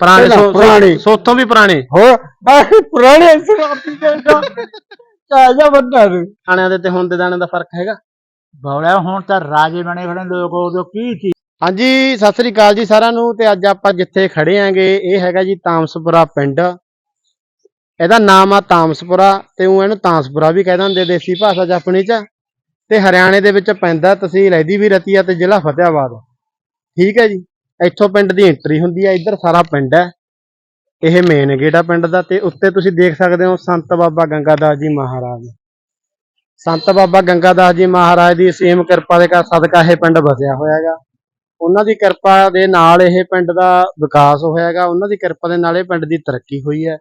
ਪੁਰਾਣੇ ਪਹਿਲਾਂ ਸੋ- ਪੁਰਾਣੇ। ਸੋਥੋਂ ਵੀ ਪੁਰਾਣੇ। ਹੋਰ ਆਹ ਪੁਰਾਣੇ ਸ਼ਰਾਬੀ ਕਹਿੰਦਾ ਤਾਜ਼ਾ ਬੰਦਾ ਨੂੰ ਦਾਣਿਆਂ ਦੇ ਤੇ ਹੁਣ ਦੇ ਦਾਣੇ ਦਾ ਫ਼ਰਕ ਹੈਗਾ। ਬੌਲਿਆ ਹੁਣ ਤਾਂ ਰਾਜੇ ਬਣੇ ਖੜੇ ਲੋਕ ਉਦੋਂ ਕੀ ਸੀ? ਹਾਂਜੀ ਸਤਿ ਸ੍ਰੀ ਅਕਾਲ ਜੀ ਸਾਰਿਆਂ ਨੂੰ ਤੇ ਅੱਜ ਆਪਾਂ ਜਿੱਥੇ ਖੜੇ ਆਂਗੇ ਇਹ ਹੈਗਾ ਜੀ ਤਾਮਸਪੁਰਾ ਪਿੰਡ। ਇਹਦਾ ਨਾਮ ਆ ਤਾਮਸਪੁਰਾ ਤੇ ਉਹ ਇਹਨੂੰ ਤਾਂਸਪੁਰਾ ਵੀ ਕਹਿ ਦਿੰਦੇ ਦੇਸੀ ਭਾਸ਼ਾ ਚ ਆਪਣੀ ਚ। ਤੇ ਹਰਿਆਣੇ ਦੇ ਵਿੱਚ ਪੈਂਦਾ ਤਹਿਸੀਲ ਇਹਦੀ ਵੀ ਰਤੀਆ ਤੇ ਜ਼ਿਲ੍ਹਾ ਫਤਿਆਬਾਦ ਠੀਕ ਹੈ ਜੀ। ਇੱਥੋਂ ਪਿੰਡ ਦੀ ਐਂਟਰੀ ਹੁੰਦੀ ਹੈ ਇੱਧਰ ਸਾਰਾ ਪਿੰਡ ਹੈ। ਇਹ ਮੇਨ ਗੇਟ ਆ ਪਿੰਡ ਦਾ ਤੇ ਉੱਤੇ ਤੁਸੀਂ ਦੇਖ ਸਕਦੇ ਹੋ ਸੰਤ ਬਾਬਾ ਗੰਗਾਦਾਸ ਜੀ ਮਹਾਰਾਜ। ਸੰਤ ਬਾਬਾ ਗੰਗਾਦਾਸ ਜੀ ਮਹਾਰਾਜ ਦੀ ਸੇਮ ਕਿਰਪਾ ਦੇ ਕਰ ਸਦਕਾ ਇਹ ਪਿੰਡ ਵਸਿਆ ਹੋਇਆ ਹੈਗਾ। ਉਹਨਾਂ ਦੀ ਕਿਰਪਾ ਦੇ ਨਾਲ ਇਹ ਪਿੰਡ ਦਾ ਵਿਕਾਸ ਹੋਇਆ ਹੈਗਾ। ਉਹਨਾਂ ਦੀ ਕਿਰਪਾ ਦੇ ਨਾਲ ਇਹ ਪਿੰਡ ਦੀ ਤਰੱਕੀ ਹੋਈ ਹੈ।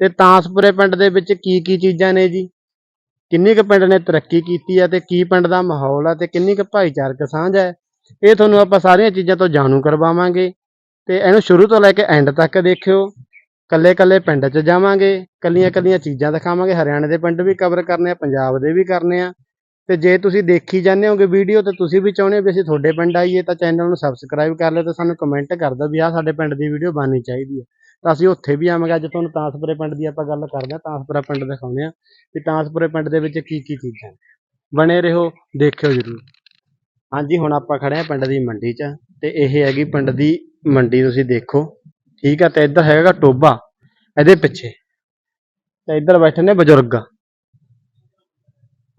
ਤੇ ਤਾਂਸਪੁਰੇ ਪਿੰਡ ਦੇ ਵਿੱਚ ਕੀ ਕੀ ਚੀਜ਼ਾਂ ਨੇ ਜੀ? ਕਿੰਨੀ ਕੁ ਪਿੰਡ ਨੇ ਤਰੱਕੀ ਕੀਤੀ ਹੈ ਤੇ ਕੀ ਪਿੰਡ ਦਾ ਮਾਹੌਲ ਹੈ ਤੇ ਕਿੰਨੀ ਕੁ ਭਾਈਚਾਰਕ ਸਾਂਝ ਹੈ? ਇਹ ਤੁਹਾਨੂੰ ਆਪਾਂ ਸਾਰੀਆਂ ਚੀਜ਼ਾਂ ਤੋਂ ਜਾਣੂ ਕਰਵਾਵਾਂਗੇ ਤੇ ਇਹਨੂੰ ਸ਼ੁਰੂ ਤੋਂ ਲੈ ਕੇ ਐਂਡ ਤੱਕ ਦੇਖਿਓ। ਕੱਲੇ ਕੱਲੇ ਪਿੰਡ 'ਚ ਜਾਵਾਂਗੇ ਕੱਲੀਆਂ ਕੱਲੀਆਂ ਚੀਜ਼ਾਂ ਦਿਖਾਵਾਂਗੇ। ਹਰਿਆਣੇ ਦੇ ਪਿੰਡ ਵੀ ਕਵਰ ਕਰਨੇ ਆ, ਪੰਜਾਬ ਦੇ ਵੀ ਕਰਨੇ ਆ। ਤੇ ਜੇ ਤੁਸੀਂ ਦੇਖੀ ਜਾਂਦੇ ਹੋਗੇ ਵੀਡੀਓ ਤੇ ਤੁਸੀਂ ਵੀ ਚਾਹੁੰਦੇ ਹੋ ਵੀ ਅਸੀਂ ਤੁਹਾਡੇ ਪਿੰਡ ਆਈਏ ਤਾਂ ਚੈਨਲ ਨੂੰ ਸਬਸਕ੍ਰਾਈਬ ਕਰ ਲਿਓ ਤੇ ਸਾਨੂੰ ਕਮੈਂਟ ਕਰ ਦਿਓ ਵੀ ਆਹ ਸਾਡੇ ਪਿੰਡ ਦੀ ਵੀਡੀਓ ਬਣਨੀ ਚਾਹੀਦੀ ਹੈ ਤਾਂ ਅਸੀਂ ਉੱਥੇ ਵੀ ਆਵਾਂਗੇ। ਅੱਜ ਤੁਹਾਨੂੰ ਤਾਂਸਪੁਰੇ ਪਿੰਡ ਦੀ ਆਪਾਂ ਗੱਲ ਕਰਦੇ ਹਾਂ। ਤਾਂਸਪੁਰਾ ਪਿੰਡ ਦਿਖਾਉਂਦੇ ਆ ਵੀ ਤਾਂਸਪੁਰੇ ਪਿੰਡ ਦੇ ਵਿੱਚ ਕੀ ਕੀ ਚੀਜ਼ਾਂ ਬਣੇ ਰਹੋ, ਦੇਖਿਓ ਜਰੂਰ। ਹਾਂਜੀ, ਹੁਣ ਆਪਾਂ ਖੜੇ ਆ ਪਿੰਡ ਦੀ ਮੰਡੀ 'ਚ ਤੇ ਇਹ ਹੈਗੀ ਪਿੰਡ ਦੀ ਮੰਡੀ, ਤੁਸੀਂ ਦੇਖੋ। ਠੀਕ ਆ, ਤੇ ਇੱਧਰ ਹੈਗਾ ਟੋਬਾ ਇਹਦੇ ਪਿੱਛੇ। ਤੇ ਇੱਧਰ ਬੈਠੇ ਨੇ ਬਜ਼ੁਰਗ।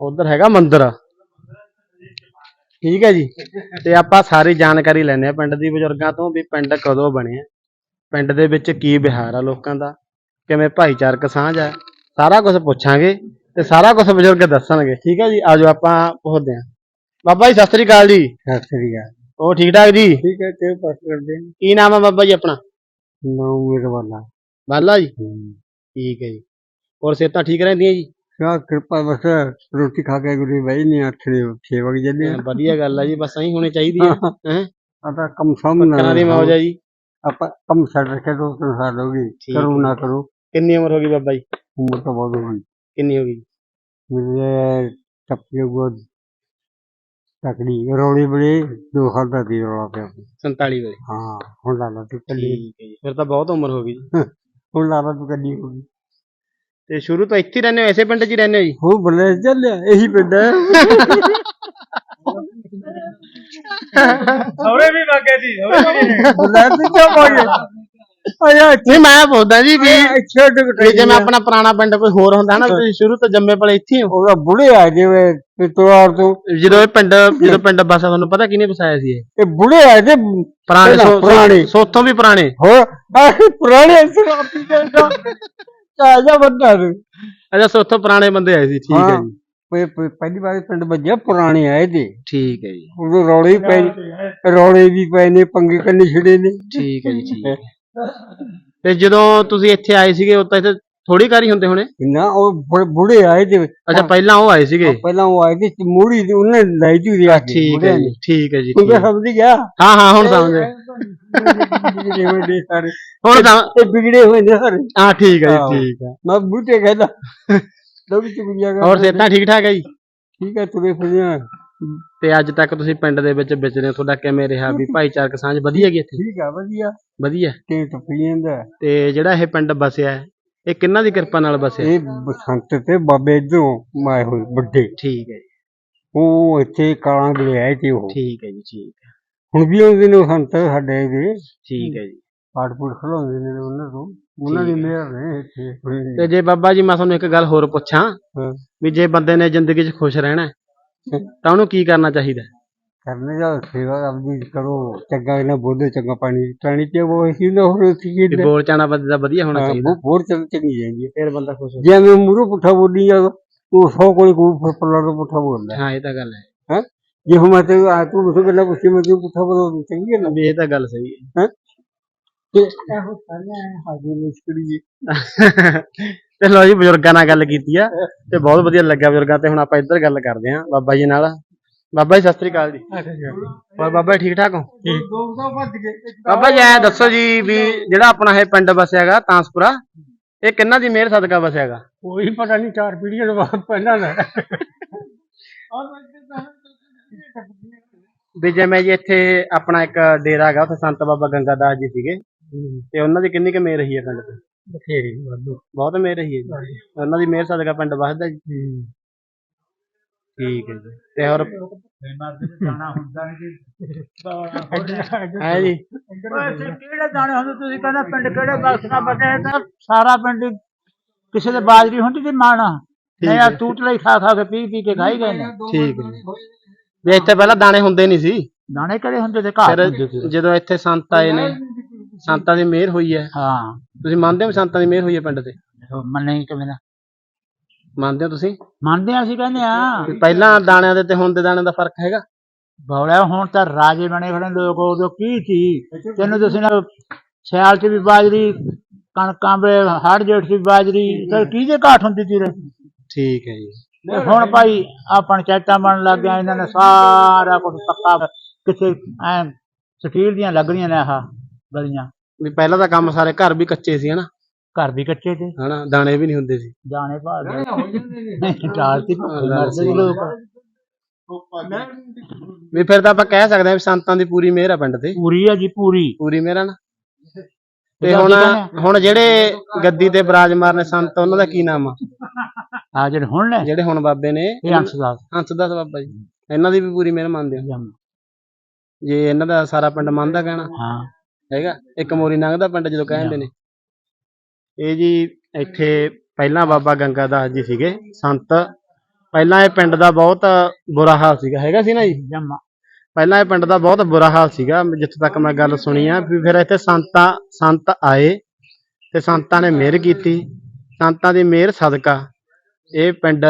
ਉਧਰ ਹੈਗਾ ਮੰਦਿਰ। ਠੀਕ ਹੈ ਜੀ। ਤੇ ਆਪਾਂ ਸਾਰੀ ਜਾਣਕਾਰੀ ਲੈਣੇ ਆ ਪਿੰਡ ਦੀ ਬਜ਼ੁਰਗਾਂ ਤੋਂ ਵੀ ਪਿੰਡ ਕਦੋਂ ਬਣਿਆ ਪਿੰਡ ਦੇ ਵਿੱਚ ਕੀ ਵਿਹਾਰ ਆ ਲੋਕਾਂ ਦਾ, ਕਿਵੇਂ ਭਾਈਚਾਰਕ ਸਾਂਝ ਆ, ਸਾਰਾ ਕੁਝ ਪੁੱਛਾਂਗੇ ਤੇ ਸਾਰਾ ਕੁਝ ਬਜ਼ੁਰਗ ਦੱਸਣਗੇ। ਠੀਕ ਹੈ ਜੀ, ਆਜੋ ਆਪਾਂ ਪੁੱਛਦੇ ਹਾਂ। ਬਾਬਾ ਜੀ ਸਤਿ ਸ੍ਰੀ ਅਕਾਲ ਜੀ। ਸਤਿ ਸ੍ਰੀ ਅਕਾਲ। ਹੋਰ ਠੀਕ ਠਾਕ ਜੀ? ਠੀਕ ਹੈ ਤੇ ਪਾਸ ਕਰਦੇ ਕੀ ਨਾਮ ਹੈ ਬਾਬਾ ਜੀ ਆਪਣਾ? ਨਾਮ ਮੇਰਾ ਵਾਲਾ ਵਾਲਾ ਜੀ। ਠੀਕ ਹੈ ਜੀ। ਹੋਰ ਸਿਹਤਾਂ ਠੀਕ ਰਹਿੰਦੀਆਂ ਜੀ? ਸਾ ਕਿਰਪਾ ਬਸ ਰੋਟੀ ਖਾ ਕੇ ਗੁਰੂ ਬਈ ਨਹੀਂ ਆਥਰੇ 6 ਵਜੇ ਜੰਨੇ ਵਧੀਆ ਗੱਲ ਆ ਜੀ ਬਸ ਐਂ ਹੋਣੀ ਚਾਹੀਦੀ ਹੈ ਹੈ। ਆ ਤਾਂ ਕਮ ਸਮ ਨਾ ਕਰਾਂ ਦੀ ਮੌਜ ਜੀ। ਆਪਾਂ ਕੰਮ ਛੱਡ ਰੱਖਿਆ ਦੋ ਤਿੰਨ ਸਾਲ ਹੋ ਗਏ। ਕਰੋ ਨਾ ਕਰੋ। ਕਿੰਨੀ ਉਮਰ ਹੋ ਗਈ ਬਾਬਾ ਜੀ? ਉਮਰ ਤਾਂ ਬਹੁਤ ਹੋ ਗਈ। ਕਿੰਨੀ ਹੋ ਗਈ? ਮੇਰੇ ਟੱਪੀ ਗੋਦ ਤਕੜੀ ਰੌਲੀ ਬੜੀ ਦੋ ਸਾਲ ਦਾ ਦੀ ਰੌਲਾ ਪਿਆ। 47 ਵੇਲੇ। ਹਾਂ ਹੁਣ ਲਾ ਲਾ ਤੂੰ ਕੱਲੀ ਫਿਰ ਤਾਂ ਬਹੁਤ ਉਮਰ ਹੋ ਗਈ ਹੁਣ ਲਾ ਲਾ ਤੂੰ ਕੱਲੀ ਹੋ ਗਈ। ਤੇ ਸ਼ੁਰੂ ਤੋਂ ਇੱਥੇ ਰਹਿੰਦੇ ਹੋ ਐਸੇ ਪਿੰਡ 'ਚ ਰਹਿੰਦੇ ਹੋ ਜੀ? ਹੋ ਬਲੇ ਚੱਲਿਆ ਇਹੀ ਪਿੰਡ ਹੈ। ਸੌਰੇ ਵੀ ਵਾਗੇ ਜੀ ਸੌਰੇ ਬਲੇ ਤੇ ਕਿਉਂ ਵਾਗੇ ਨਹੀਂ ਮੈਂ ਪੁੱਛਦਾ ਜੀ ਵੀ ਅੱਛਾ ਵੀ ਆਪਣਾ ਪੁਰਾਣਾ ਪਿੰਡ ਕੋਈ ਹੋਰ ਹੁੰਦਾ ਨਾ ਤੁਸੀਂ ਸ਼ੁਰੂ ਤੋਂ ਜੰਮੇ ਪਲੇ ਇੱਥੇ ਹੋ ਉਹਦਾ ਬੁੜੇ ਆ ਜਿਵੇਂ ਪਿਤਵਾਰ ਤੋਂ। ਜਦੋਂ ਪਿੰਡ ਜਦੋਂ ਪਿੰਡ ਬਸਾ ਤੁਹਾਨੂੰ ਪਤਾ ਕਿਹਨੇ ਵਸਾਇਆ ਸੀ ਇਹ? ਬੁੜੇ ਆ ਜੇ ਪੁਰਾਣੇ ਪੁਰਾਣੇ। ਸੋਥੋਂ ਵੀ ਪੁਰਾਣੇ। ਹੋਰ ਆਹ ਪੁਰਾਣੇ ਸਰਾਪੀ ਦੇ ਦਾ ਤਾਜ਼ਾ ਬੰਦਾ ਤੂੰ ਅੱਛਾ ਸੋਥੋਂ ਪੁਰਾਣੇ ਬੰਦੇ ਆਏ ਸੀ ਠੀਕ ਹੈ ਜੀ। ਮੈਂ ਪ- ਪਹਿਲੀ ਵਾਰੀ ਪਿੰਡ ਵੱਜਿਆ ਪੁਰਾਣੇ ਆਏ ਤੇ ਠੀਕ ਹੈ ਜੀ। ਉਦੋਂ ਰੌਲੇ ਹੀ ਪਏ ਰੌਲੇ ਵੀ ਪਏ ਨੇ ਪੰਗੇ ਕੰਨੇ ਛਿੜੇ ਨੇ। ਠੀਕ ਹੈ ਜੀ ਠੀਕ ਹੈ। ਤੇ ਜਦੋਂ ਤੁਸੀਂ ਇੱਥੇ ਆਏ ਸੀਗੇ ਉਹ ਤਾਂ ਇੱਥੇ ਥੋੜੀ ਕਾਰੀ ਹੁੰਦੇ ਹੋਣੇ? ਨਾ ਉਹ ਬੁ- ਬੁੜੇ ਆਏ ਤੇ ਅੱਛਾ ਪਹਿਲਾਂ ਉਹ ਆਏ ਸੀਗੇ? ਪਹਿਲਾਂ ਉਹ ਆਏ ਤੇ ਮੂੜੀ ਤੇ ਉਹਨੇ ਲਾਈ ਤੀ ਰਿਆ ਠੀਕ ਹੈ ਜੀ ਠੀਕ ਹੈ ਜੀ ਤੂੰ ਠੀਕ। ਸਮਝ ਗਿਆ? ਹਾਂ ਹਾਂ ਹੁਣ ਸਮਝ ਗਏ ਬਿਗੜੇ ਹੋਏ ਨੇ ਸਾਰੇ। ਹੁਣ ਤਾਂ ਇਹ ਬਿਗੜੇ ਹੋਏ ਨੇ ਸਾਰੇ। ਹਾਂ ਠੀਕ ਹੈ। ਜੀ ਠੀਕ ਹੈ। ਮੈਂ ਬੂਟੇ ਕਹਿੰਦਾ ਲੋਕ ਚੁਗਲੀਆਂ ਹੋਰ ਸਿਹਤਾਂ ਠੀਕ ਠਾਕ ਹੈ ਜੀ? ਠੀਕ ਹੈ ਤੁਰੇ ਫਿਰਿਆ ਤੇ ਅੱਜ ਤੱਕ ਤੁਸੀਂ ਪਿੰਡ ਦੇ ਵਿੱਚ ਵਿਚਰੇ ਹੋ ਤੁਹਾਡਾ ਕਿਵੇਂ ਰਿਹਾ? ਵੀ ਭਾਈਚਾਰਕ ਸਾਂਝ ਵਧੀਆ ਗਈ ਇੱਥੇ? ਠੀਕ ਆ ਵਧੀਆ। ਵਧੀਆ? ਤੇ ਟੱਪੀ ਜਾਂਦਾ। ਤੇ ਜਿਹੜਾ ਇਹ ਪਿੰਡ ਬਸਿਆ ਹੈ ਇਹ ਕਿੰਨਾਂ ਦੀ ਕਿਰਪਾ ਨਾਲ ਬਸਿਆ? ਇਹ ਬਸੰਤ ਤੇ ਬਾਬੇ ਇਧਰੋਂ ਮਾਏ ਹੋਏ ਵੱਡੇ। ਠੀਕ ਹੈ ਜੀ। ਉਹ ਇੱਥੇ ਕਾਲਾਂ ਦੇ ਆਏ ਤੇ ਉਹ। ਠੀਕ ਹੈ ਜੀ ਠੀਕ ਹੈ। ਹੁਣ ਵੀ ਆਉਂਦੇ ਨੇ ਸੰਤ ਸਾਡੇ ਦੇ ਠੀਕ ਹੈ ਜੀ। ਪਾਟਪੁਰ ਖਲਾਉਂਦੇ ਨੇ ਉਹਨਾਂ ਤੋਂ। ਉਹਨਾਂ ਦੀ ਮਿਹਰ ਨੇ ਇੱਥੇ। ਤੇ ਜੇ ਬਾਬਾ ਜੀ ਮੈਂ ਤੁਹਾਨੂੰ ਇੱਕ ਗੱਲ ਹੋਰ ਪੁੱਛਾਂ ਹਾਂ। ਵੀ ਜੇ ਬੰਦੇ ਨੇ ਜ਼ਿੰਦਗੀ 'ਚ ਖੁਸ਼ ਰਹਿਣਾ ਹੈ, ਤਾਂ ਉਹਨੂੰ ਕੀ ਕਰਨਾ ਚਾਹੀਦਾ? ਹੈ? ਕਰਨੇ ਦਾ ਸੇਵਾ ਆਪਦੀ ਕਰੋ ਚੰਗਾ ਇਹਨਾਂ ਬੋਲੇ ਚੰਗਾ ਪਾਣੀ ਪਾਣੀ ਤੇ ਉਹ ਹੀ ਨਾ ਹੋਰ ਸੀ ਕਿ ਬੋਲ ਚਾਣਾ ਬੰਦੇ ਦਾ ਵਧੀਆ ਹੋਣਾ ਚਾਹੀਦਾ। ਹੋਰ ਚੰਗ ਚੰਗੀ ਜਾਂਦੀ ਹੈ ਫਿਰ ਬੰਦਾ ਖੁਸ਼ ਹੋ ਜਿਵੇਂ ਮੂਰੋ ਪੁੱਠਾ ਬੋਲੀ ਜਾ ਉਹ ਸੌ ਕੋਈ ਕੋਈ ਪੱਲਾ ਤੋਂ ਪੁੱਠਾ ਬੋਲਦਾ। ਹਾਂ ਇਹ ਤਾਂ ਗੱਲ ਹੈ। ਜੇ ਹੁਣ ਮੈਂ ਤੇ ਆ ਤੂੰ ਮੁਸੇ ਗੱਲਾਂ ਪੁੱਛੀ ਮੈਂ ਤੈਨੂੰ ਪੁੱਠਾ ਬੋਲ ਚੰਗੀ ਹੈ ਨਾ? ਵੀ ਇਹ ਤਾਂ ਗੱਲ ਸਹੀ ਹੈ। ਤੇ ਇਹੋ ਸਾਰਿਆਂ ਹਾਜ਼ਰ ਮੁਸ਼ਕਲੀ ਤੇ ਲੋ ਜੀ ਬਜ਼ੁਰਗਾਂ ਨਾਲ ਗੱਲ ਕੀਤੀ ਆ ਤੇ ਬਹੁਤ ਵਧੀਆ ਲੱਗਿਆ ਬਜ਼ੁਰਗਾਂ ਤੇ ਹੁਣ ਆਪਾਂ ਇੱਧਰ ਗੱਲ ਕਰਦੇ ਆਂ ਬਾਬਾ ਜੀ ਨਾਲ। ਬਾਬਾ ਜੀ ਸਤਿ ਸ੍ਰੀ ਅਕਾਲ ਜੀ। ਹੋਰ ਬਾਬਾ ਜੀ ਠੀਕ ਠਾਕ ਹੋ? ਬਾਬਾ ਜੀ ਐ ਦੱਸੋ ਜੀ ਵੀ ਜਿਹੜਾ ਆਪਣਾ ਇਹ ਪਿੰਡ ਵਸਿਆਗਾ ਤਾਂਸਪੁਰਾ ਇਹ ਕਿੰਨਾ ਦੀ ਮਿਹਰ ਸਦਕਾ ਵਸਿਆਗਾ ਕੋਈ ਪਤਾ ਨਹੀਂ ਚਾਰ ਪੀੜ੍ਹੀਆਂ ਤੋਂ ਬਾਅਦ ਪਹਿਲਾਂ ਦਾ। ਵੀ ਜਿਵੇਂ ਜੀ ਇੱਥੇ ਆਪਣਾ ਇੱਕ ਡੇਰਾ ਹੈਗਾ ਉੱਥੇ ਸੰਤ ਬਾਬਾ ਗੰਗਾਦਾਸ ਜੀ ਸੀਗੇ ਤੇ ਉਹਨਾਂ ਦੀ ਕਿੰਨੀ ਕੁ ਮੇਰ ਰਹੀ ਹੈ ਪਿੰਡ ਤੇ? ਬਥੇਰੀ ਵਾਧੂ। ਬਹੁਤ ਮੇਰ ਰਹੀ ਹੈ ਜੀ। ਉਹਨਾਂ ਦੀ ਮੇਰ ਸਦਕਾ ਪਿੰਡ ਵੱਸਦਾ ਜੀ। ਠੀਕ ਹੈ ਜੀ। ਤੇ ਹੋਰ? ਜਾਣਾ ਹੁੰਦਾ ਨਹੀਂ ਹੈ ਜੀ? ਕਿਹੜੇ ਦਾਣੇ ਹੁੰਦੇ? ਤੁਸੀਂ ਕਹਿੰਦੇ ਪਿੰਡ ਕਿਹੜੇ ਬਖਸ਼ ਨਾਲ ਬਟੇ ਤਾਂ ਸਾਰਾ ਪਿੰਡ ਕਿਸੇ ਦੇ ਬਾਜਰੀ ਹੁੰਦੀ ਤੇ ਮਾਣਾ। ਨਹੀਂ ਆ ਤੂਤ ਲਈ ਖਾ ਖਾ ਕੇ ਪੀ ਪੀ ਕੇ ਖਾਈ ਗਏ ਨੇ। ਠੀਕ ਹੈ। ਵੀ ਇੱਥੇ ਪਹਿਲਾਂ ਦਾਣੇ ਹੁੰਦੇ ਨਹੀਂ ਸੀ। ਦਾਣੇ ਕਿਹੜੇ ਹੁੰਦੇ ਤੇ ਘਰ। ਜਦੋਂ ਇੱਥੇ ਸੰਤ ਆਏ ਨੇ ਸੰਤਾਂ ਦੀ ਮਿਹਰ ਹੋਈ ਹੈ। ਹਾਂ। ਤੁਸੀਂ ਮੰਨਦੇ ਹੋ ਵੀ ਸੰਤਾਂ ਦੀ ਮਿਹਰ ਹੋਈ ਹੈ ਪਿੰਡ ਤੇ ਮੰਨੇ ਕਿਵੇਂ ਨਾ ਮੰਨਦੇ ਹੋ ਤੁਸੀਂ? ਮੰਨਦੇ ਆ ਅਸੀਂ ਕਹਿੰਦੇ ਆ ਵੀ ਪਹਿਲਾਂ ਦਾਣਿਆਂ ਦੇ ਤੇ ਹੁਣ ਦੇ ਦਾਣਿਆਂ ਦਾ ਫ਼ਰਕ ਹੈਗਾ? ਬੌਲਿਆ ਹੁਣ ਤਾਂ ਰਾਜੇ ਬਣੇ ਖੜੇ ਲੋਕ ਉਦੋਂ ਕੀ ਸੀ? ਤੈਨੂੰ ਤੁਸੀਂ ਨਾ ਸਿਆਲ ਚ ਵੀ ਬਾਜਰੀ ਕਣਕਾਂ ਵੇ ਹੜ ਜੇਠ ਚ ਵੀ ਬਾਜਰੀ ਤੇ ਕਿਹਦੇ ਘਾਟ ਹੁੰਦੀ ਸੀ ਉਰੇ? ਠੀਕ ਹੈ ਜੀ। ਤੇ ਹੁਣ ਭਾਈ ਆ ਪੰਚਾਇਤਾਂ ਬਣਨ ਲੱਗ ਗਿਆ ਇਹਨਾਂ ਨੇ ਸਾਰਾ ਕੁਝ ਪੱਕਾ ਕਿਸੇ ਐ ਸਟੀਲ ਦੀਆਂ ਲੱਗਣੀਆਂ ਨੇ ਆਹ। ਗਲੀਆਂ। ਵੀ ਪਹਿਲਾਂ ਤਾਂ ਕੰਮ ਸਾਰੇ ਘਰ ਵੀ ਕੱਚੇ ਸੀ ਹਨਾ? ਘਰ ਵੀ ਕੱਚੇ ਤੇ ਹਨਾ ਦਾਣੇ ਵੀ ਨਹੀਂ ਹੁੰਦੇ ਸੀ। ਦਾਣੇ ਭਾਲ ਦੇ ਚਾਰ ਸੀ ਮਰਦੇ ਸੀ। ਲੋਕ। ਵੀ ਫਿਰ ਤਾਂ ਆਪਾਂ ਕਹਿ ਸਕਦੇ ਹਾਂ ਵੀ ਸੰਤਾਂ ਦੀ ਪੂਰੀ ਮਿਹਰ ਆ ਪਿੰਡ ਤੇ। ਪੂਰੀ ਆ ਜੀ ਪੂਰੀ। ਪੂਰੀ ਮਿਹਰ ਆ ਨਾ। ਤੇ ਹੁਣ ਹੁਣ ਜਿਹੜੇ ਗੱਦੀ ਤੇ ਬਿਰਾਜਮਾਨ ਨੇ ਸੰਤ ਉਹਨਾਂ ਦਾ ਕੀ ਨਾਮ ਆ? ਆ ਜਿਹੜੇ ਹੁਣ ਨੇ ਜਿਹੜੇ ਹੁਣ ਬਾਬੇ ਨੇ ਇਹ ਅੰਸ਼ਦਾਸ ਹੰਸਦਾਸ ਬਾਬਾ ਜੀ। ਇਹਨਾਂ ਦੀ ਵੀ ਪੂਰੀ ਮਿਹਰ ਮੰਨਦੇ ਹੋ ਜੇ ਇਹਨਾਂ ਦਾ ਸਾਰਾ ਪਿੰਡ ਮੰਨਦਾ ਕਹਿਣਾ। ਹਾਂ। ਹੈਗਾ? ਇੱਕ ਮੋਰੀ ਲੰਘਦਾ ਪਿੰਡ ਜਦੋਂ ਕਹਿੰਦੇ ਨੇ। ਇਹ ਜੀ ਇੱਥੇ ਪਹਿਲਾਂ ਬਾਬਾ ਗੰਗਾ ਦਾਸ ਜੀ ਸੀਗੇ ਸੰਤ। ਪਹਿਲਾਂ ਇਹ ਪਿੰਡ ਦਾ ਬਹੁਤ ਬੁਰਾ ਹਾਲ ਸੀਗਾ। ਹੈਗਾ ਸੀ ਨਾ ਜੀ? ਜਮਾ। ਪਹਿਲਾਂ ਇਹ ਪਿੰਡ ਦਾ ਬਹੁਤ ਬੁਰਾ ਹਾਲ ਸੀਗਾ ਜਿੱਥੇ ਤੱਕ ਮੈਂ ਗੱਲ ਸੁਣੀ ਆ ਵੀ ਫਿਰ ਇੱਥੇ ਸੰਤਾਂ ਸੰਤ ਆਏ ਤੇ ਸੰਤਾਂ ਨੇ ਮਿਹਰ ਕੀਤੀ। ਸੰਤਾਂ ਦੀ ਮਿਹਰ ਸਦਕਾ ਇਹ ਪਿੰਡ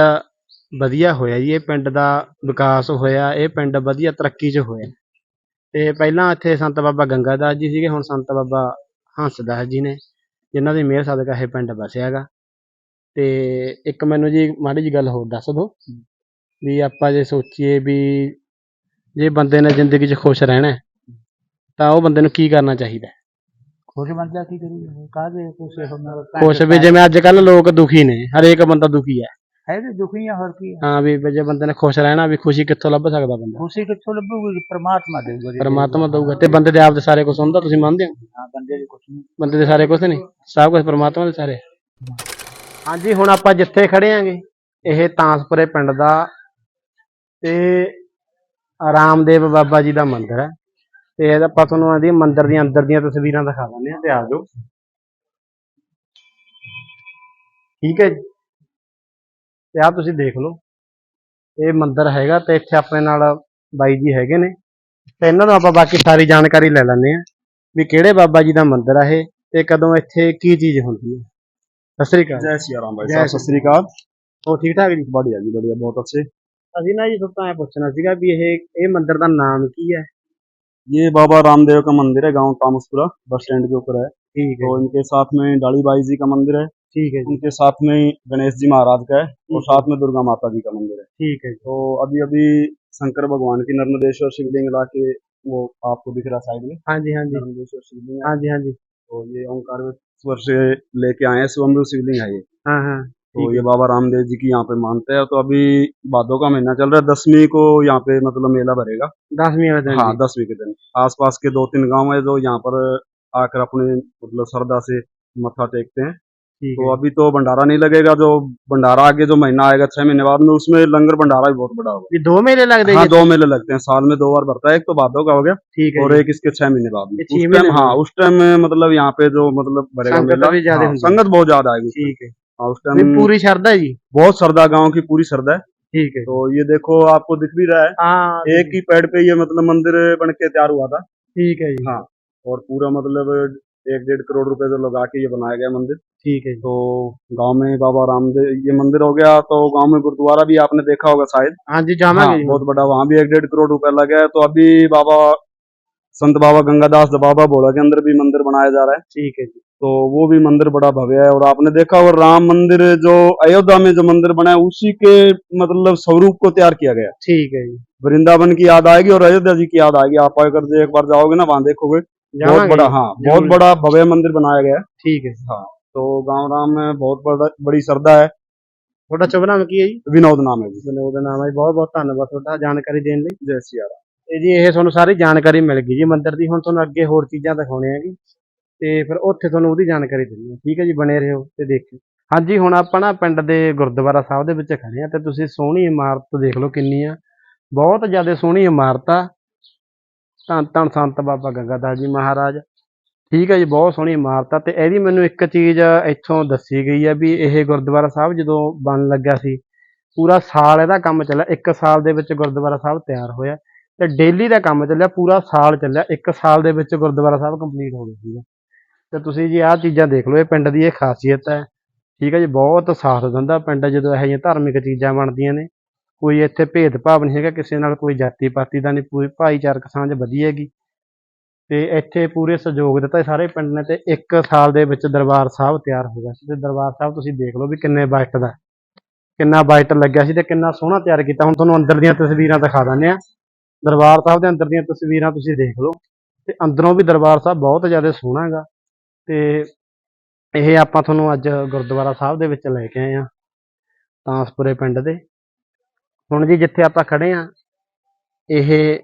ਵਧੀਆ ਹੋਇਆ ਜੀ ਇਹ ਪਿੰਡ ਦਾ ਵਿਕਾਸ ਹੋਇਆ ਇਹ ਪਿੰਡ ਵਧੀਆ ਤਰੱਕੀ 'ਚ ਹੋਇਆ। ਤੇ ਪਹਿਲਾਂ ਇੱਥੇ ਸੰਤ ਬਾਬਾ ਗੰਗਾ ਦਾਸ ਜੀ ਸੀਗੇ ਹੁਣ ਸੰਤ ਬਾਬਾ ਹੰਸਦਾਸ ਜੀ ਨੇ ਜਿਨ੍ਹਾਂ ਦੀ ਮਿਹਰ ਸਦਕਾ ਇਹ ਪਿੰਡ ਵਸਿਆ ਹੈਗਾ। ਤੇ ਇੱਕ ਮੈਨੂੰ ਜੀ ਮਾੜੀ ਜੀ ਗੱਲ ਹੋਰ ਦੱਸ ਦਿਓ ਵੀ ਆਪਾਂ ਜੇ ਸੋਚੀਏ ਵੀ ਜੇ ਬੰਦੇ ਨੇ ਜ਼ਿੰਦਗੀ 'ਚ ਖੁਸ਼ ਰਹਿਣਾ ਹੈ, ਤਾਂ ਉਹ ਬੰਦੇ ਨੂੰ ਕੀ ਕਰਨਾ ਚਾਹੀਦਾ ਹੈ? ਖੁਸ਼ ਬੰਦਾ ਕੀ ਕਰੀ ਕਾਹਦੇ ਖੁਸ਼? ਹੁੰਦਾ ਖੁਸ਼ ਵੀ ਜਿਵੇਂ ਅੱਜ ਕੱਲ ਲੋਕ ਦੁਖੀ ਨੇ ਹਰੇਕ ਬੰਦਾ ਦੁਖੀ ਹੈ। ਹੈ ਤੇ ਦੁਖੀ ਆ ਹੋਰ ਕੀ ਆ? ਹਾਂ ਵੀ ਜੇ ਬੰਦੇ ਨੇ ਖੁਸ਼ ਰਹਿਣਾ ਵੀ ਖੁਸ਼ੀ ਕਿੱਥੋਂ ਲੱਭ ਸਕਦਾ ਬੰਦਾ? ਖੁਸ਼ੀ ਕਿੱਥੋਂ ਲੱਭੂਗੀ? ਪ੍ਰਮਾਤਮਾ ਦੇਊਗਾ ਜੀ। ਪਰਮਾਤਮਾ ਦਊਗਾ। ਤੇ ਬੰਦੇ ਦੇ ਆਪ ਦੇ ਸਾਰੇ ਕੁਝ ਹੁੰਦਾ ਤੁਸੀਂ ਮੰਨਦੇ ਹੋ? ਹਾਂ ਬੰਦੇ ਦੀ ਕੁਛ ਨਹੀਂ। ਬੰਦੇ ਦੇ ਸਾਰੇ ਕੁਝ ਨਹੀਂ? ਸਭ ਕੁਝ ਪਰਮਾਤਮਾ ਦੇ ਸਾਰੇ? ਹਾਂਜੀ ਹੁਣ ਆਪਾਂ ਜਿੱਥੇ ਖੜੇ ਆਂਗੇ ਇਹ ਤਾਂਸਪੁਰੇ ਪਿੰਡ ਦਾ ਤੇ ਰਾਮਦੇਵ ਬਾਬਾ ਜੀ ਦਾ ਮੰਦਿਰ ਹੈ। ਤੇ ਇਹਦਾ ਆਪਾਂ ਤੁਹਾਨੂੰ ਆਂਦੀ ਮੰਦਿਰ ਦੀਆਂ ਅੰਦਰ ਦੀਆਂ ਤਸਵੀਰਾਂ ਦਿਖਾ ਦਿੰਦੇ ਆ ਤੇ ਆ ਜਾਓ ਠੀਕ ਹੈ ਜੀ। ਤੇ ਆ ਤੁਸੀਂ ਦੇਖ ਲਓ ਇਹ ਮੰਦਿਰ ਹੈਗਾ ਤੇ ਇੱਥੇ ਆਪਣੇ ਨਾਲ ਬਾਈ ਜੀ ਹੈਗੇ ਨੇ ਤੇ ਇਹਨਾਂ ਤੋਂ ਆਪਾਂ ਬਾਕੀ ਸਾਰੀ ਜਾਣਕਾਰੀ ਲੈ ਲੈਂਦੇ ਆ ਵੀ ਕਿਹੜੇ ਬਾਬਾ ਜੀ ਦਾ ਮੰਦਿਰ ਆ ਇਹ ਤੇ ਕਦੋਂ ਇੱਥੇ ਕੀ ਚੀਜ਼ ਹੁੰਦੀ ਹੈ ਸਤਿ ਸ੍ਰੀ ਅਕਾਲ जय सिया राम भाई जय साहब सत श्री अकाल ਹੋ ਠੀਕ ਠਾਕ ਜੀ बढ़िया जी बढ़िया बहुत अच्छे ਅਸੀਂ ਨਾ ਜੀ ਤੁਹਾਨੂੰ ਤਾਂ ਇਹ ਪੁੱਛਣਾ ਸੀਗਾ ਵੀ ਇਹ ਇਹ ਮੰਦਿਰ ਦਾ ਨਾਮ ਕੀ ਹੈ ये बाबा रामदेव का मंदिर है गांव तामसपुरा बस स्टैंड के ऊपर है ਠੀਕ तो इनके साथ में डाली बाई जी का मंदिर है ठीक है उनके साथ में गणेश जी महाराज का है और साथ में दुर्गा माता जी का मंदिर है। ठीक है तो अभी अभी शंकर भगवान की नर्मदेश्वर शिवलिंग ला के वो आपको दिख रहा साइड में? हाँ जी हाँ जी। नर्मदेश्वर शिवलिंग हाँ। जी हाँ जी। तो ये ओंकार से लेके आए हैं शिवलिंग है ये। हाँ हाँ। तो ये बाबा रामदेव जी की यहाँ पे मानते हैं। तो अभी बादों का महीना चल रहा है। दसवीं को यहाँ पे मतलब मेला भरेगा। दसवीं तो हाँ दसवीं के दिन। आसपास के दो तीन गाँव है जो यहाँ पर आकर अपने मतलब श्रद्धा से मथा टेकते हैं। तो अभी तो भंडारा नहीं लगेगा जो भंडारा आगे जो महीना आएगा छह महीने बाद में उसमें लंगर भंडारा भी बहुत बड़ा होगा। ये दो मेले लगते हाँ दो मेले लगते हैं साल में दो बार भरता है एक तो भादों का हो गया ठीक है और। एक इसके छह महीने बाद में। उस टाइम हाँ उस टाइम में मतलब यहाँ पे जो मतलब भरेगा मेला हाँ। संगत बहुत ज़्यादा आएगी ठीक है। हाँ, उस टाइम पूरी श्रद्धा जी? बहुत श्रद्धा गाँव की पूरी श्रद्धा है। ठीक है। तो ये देखो आपको दिख भी रहा है। हाँ एक ही। पेड़ पे ये मतलब मंदिर बन के तैयार हुआ था। ठीक है जी। हाँ और पूरा मतलब एक डेढ़ करोड़ रुपए जो लगा के ये बनाया गया मंदिर। ठीक है तो गाँव में बाबा रामदेव ये मंदिर हो गया तो गाँव में गुरुद्वारा भी आपने देखा होगा शायद। हाँ जी हाँ, बहुत बड़ा वहाँ भी एक डेढ़ करोड़ रुपए लगा है। तो अभी बाबा संत बाबा गंगादास बाबा बोला के अंदर भी मंदिर बनाया जा रहा है। ठीक है जी। तो वो भी मंदिर बड़ा भव्य है। और आपने देखा होगा राम मंदिर जो अयोध्या में जो मंदिर बना है उसी के मतलब स्वरूप को तैयार किया गया ठीक है जी। वृंदावन की याद आएगी और अयोध्या जी की याद आएगी। आप अगर एक बार जाओगे ना वहाँ देखोगे। बहुत जावांगे बड़ा जी। हाँ जरूर। बहुत बड़ा भव्य मंदिर बनाया गया है ठीक है हाँ तो गांव राम में बहुत बड़ा बड़ी श्रद्धा है ਤੁਹਾਡਾ ਸ਼ੁਭ ਨਾਮ ਕੀ ਹੈ ਜੀ विनोद नाम है जी ਵਿਨੋਦ ਨਾਮ ਹੈ ਜੀ। ਬਹੁਤ ਬਹੁਤ ਧੰਨਵਾਦ ਤੁਹਾਡਾ ਜਾਣਕਾਰੀ ਦੇਣ ਲਈ जय सिया राम ਤੇ ਜੀ ਇਹ ਤੁਹਾਨੂੰ ਸਾਰੀ ਜਾਣਕਾਰੀ ਮਿਲ ਗਈ ਜੀ ਮੰਦਿਰ ਦੀ ਹੁਣ ਤੁਹਾਨੂੰ ਅੱਗੇ ਹੋਰ ਚੀਜ਼ਾਂ ਦਿਖਾਉਣੇ ਹੈਗੇ ਤੇ ਫਿਰ ਉੱਥੇ ਤੁਹਾਨੂੰ ਉਹਦੀ ਜਾਣਕਾਰੀ ਦਿੰਦੇ ਹਾਂ ਠੀਕ ਹੈ ਜੀ ਬਣੇ ਰਹੋ ਤੇ ਦੇਖਿਓ ਹਾਂਜੀ ਹੁਣ ਆਪਾਂ ਨਾ ਪਿੰਡ ਦੇ ਗੁਰਦੁਆਰਾ ਸਾਹਿਬ ਦੇ ਵਿੱਚ ਖੜੇ ਆ ਤੇ ਤੁਸੀਂ ਸੋਹਣੀ ਇਮਾਰਤ ਦੇਖ ਲਓ ਕਿੰਨੀ ਆ ਬਹੁਤ ਜ਼ਿਆਦਾ ਸੋਹਣੀ ਇਮਾਰਤ ਆ ਧੰਨ ਧੰਨ ਸੰਤ ਬਾਬਾ ਗੰਗਾਦਾਸ ਜੀ ਮਹਾਰਾਜ। ਠੀਕ ਹੈ ਜੀ, ਬਹੁਤ ਸੋਹਣੀ ਇਮਾਰਤ ਆ ਤੇ ਇਹਦੀ ਮੈਨੂੰ ਇੱਕ ਚੀਜ਼ ਇੱਥੋਂ ਦੱਸੀ ਗਈ ਆ ਵੀ ਇਹ ਗੁਰਦੁਆਰਾ ਸਾਹਿਬ ਜਦੋਂ ਬਣ ਲੱਗਾ ਸੀ, ਪੂਰਾ ਸਾਲ ਇਹਦਾ ਕੰਮ ਚੱਲਿਆ, ਇੱਕ ਸਾਲ ਦੇ ਵਿੱਚ ਗੁਰਦੁਆਰਾ ਸਾਹਿਬ ਤਿਆਰ ਹੋਇਆ ਤੇ ਡੇਲੀ ਦਾ ਕੰਮ ਚੱਲਿਆ, ਪੂਰਾ ਸਾਲ ਚੱਲਿਆ, ਇੱਕ ਸਾਲ ਦੇ ਵਿੱਚ ਗੁਰਦੁਆਰਾ ਸਾਹਿਬ ਕੰਪਲੀਟ ਹੋ ਗਿਆ ਸੀਗਾ। ਤੇ ਤੁਸੀਂ ਜੀ ਆਹ ਚੀਜ਼ਾਂ ਦੇਖ ਲਓ, ਇਹ ਪਿੰਡ ਦੀ ਇਹ ਖਾਸੀਅਤ ਹੈ। ਠੀਕ ਹੈ ਜੀ, ਬਹੁਤ ਸਾਥ ਦਿੰਦਾ ਪਿੰਡ ਜਦੋਂ ਇਹੋ ਜਿਹੀਆਂ ਧਾਰਮਿਕ ਚੀਜ਼ਾਂ ਬਣਦੀਆਂ ਨੇ। ਕੋਈ ਇੱਥੇ ਭੇਦਭਾਵ ਨਹੀਂ ਹੈਗਾ, ਕਿਸੇ ਨਾਲ ਕੋਈ ਜਾਤੀ ਪਾਤੀ ਦਾ ਨਹੀਂ, ਪੂਰੀ ਭਾਈਚਾਰਕ ਸਾਂਝ ਵਧੀਆ ਹੈਗੀ। ਤੇ ਇੱਥੇ ਪੂਰੇ ਸਹਿਯੋਗ ਦਿੱਤਾ ਸਾਰੇ ਪਿੰਡ ਨੇ ਤੇ ਇੱਕ ਸਾਲ ਦੇ ਵਿੱਚ ਦਰਬਾਰ ਸਾਹਿਬ ਤਿਆਰ ਹੋ ਗਿਆ ਸੀ। ਤੇ ਦਰਬਾਰ ਸਾਹਿਬ ਤੁਸੀਂ ਦੇਖ ਲਓ ਵੀ ਕਿੰਨੇ ਬਜਟ ਦਾ, ਕਿੰਨਾ ਬਜਟ ਲੱਗਿਆ ਸੀ ਤੇ ਕਿੰਨਾ ਸੋਹਣਾ ਤਿਆਰ ਕੀਤਾ। ਹੁਣ ਤੁਹਾਨੂੰ ਅੰਦਰ ਦੀਆਂ ਤਸਵੀਰਾਂ ਦਿਖਾ ਦਿੰਦੇ ਆ ਦਰਬਾਰ ਸਾਹਿਬ ਦੇ ਅੰਦਰ ਦੀਆਂ ਤਸਵੀਰਾਂ ਤੁਸੀਂ ਦੇਖ ਲਓ। ਤੇ ਅੰਦਰੋਂ ਵੀ ਦਰਬਾਰ ਸਾਹਿਬ ਬਹੁਤ ਜ਼ਿਆਦਾ ਸੋਹਣਾ ਹੈਗਾ। ਤੇ ਇਹ ਆਪਾਂ ਤੁਹਾਨੂੰ ਅੱਜ ਗੁਰਦੁਆਰਾ ਸਾਹਿਬ ਦੇ ਵਿੱਚ ਲੈ ਕੇ ਆਏ ਆ ਤਾਂਸਪੁਰੇ ਪਿੰਡ ਦੇ। ਹੁਣ ਜੀ ਜਿੱਥੇ ਆਪਾਂ ਖੜੇ ਆ, ਇਹ